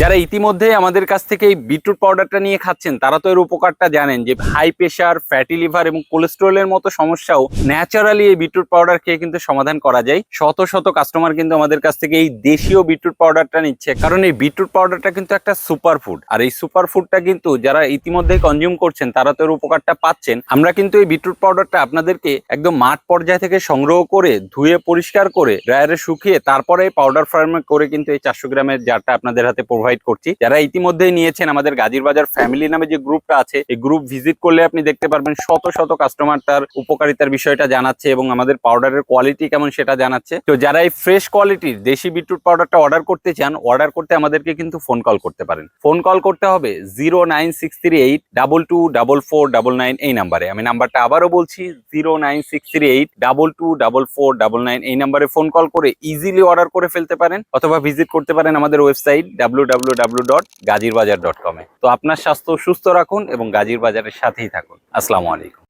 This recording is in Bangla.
যারা ইতিমধ্যে আমাদের কাছ থেকে এই বিটরুট পাউডারটা নিয়ে খাচ্ছেন, তারা তো এর উপকারটা জানেন যে হাই প্রেশার ফ্যাটি লিভার এবং কোলেস্ট্রলের মতো সমস্যাও ন্যাচারালি এই বিটরুট পাউডার খেয়ে কিন্তু সমাধান করা যায়। শত শত কাস্টমার কিন্তু আমাদের কাছ থেকে এই দেশীয় বিটরুট পাউডারটা নিচ্ছে। কারণ এই বিটরুট পাউডারটা কিন্তু একটা সুপার ফুড আর এই সুপার ফুডটা কিন্তু যারা ইতিমধ্যে কনজিউম করছেন, তারা তো এর উপকারটা পাচ্ছেন। আমরা কিন্তু এই বিটরুট পাউডারটা আপনাদেরকে একদম মাঠ পর্যায় থেকে সংগ্রহ করে, ধুয়ে পরিষ্কার করে ড্রায়ারে শুকিয়ে, তারপরে পাউডার ফার্মে করে কিন্তু এই চারশো গ্রামের জারটা আপনাদের হাতে প্রোভাইড করছি। যারা ইতিমধ্যেই নিয়েছেন আমাদের গাজীর বাজার ফ্যামিলি নামে যে গ্রুপটা আছে, এই গ্রুপ ভিজিট করলে আপনি দেখতে পারবেন শত শত কাস্টমার তার উপকারিতার বিষয়টা জানাচ্ছে এবং আমাদের পাউডারের কোয়ালিটি কেমন সেটা জানাচ্ছে। তো যারা এই ফ্রেশ কোয়ালিটির দেশি বিটরুট পাউডারটা অর্ডার করতে চান অর্ডার করতে আমাদেরকে কিন্তু ফোন কল করতে পারেন। ফোন কল করতে হবে zero nine six three eight double two double four double nine এই নাম্বারে আমি নাম্বারটা আবারও বলছি zero nine six three eight double two double four double nine এই নাম্বারে ফোন কল করে ইজিলি অর্ডার করে ফেলতে পারেন, অথবা ভিজিট করতে পারেন আমাদের website W W W dot গাজীর বাজার ডট কমে তো আপনার স্বাস্থ্য সুস্থ রাখুন এবং গাজীর বাজারের সাথেই থাকুন। আসসালামু আলাইকুম।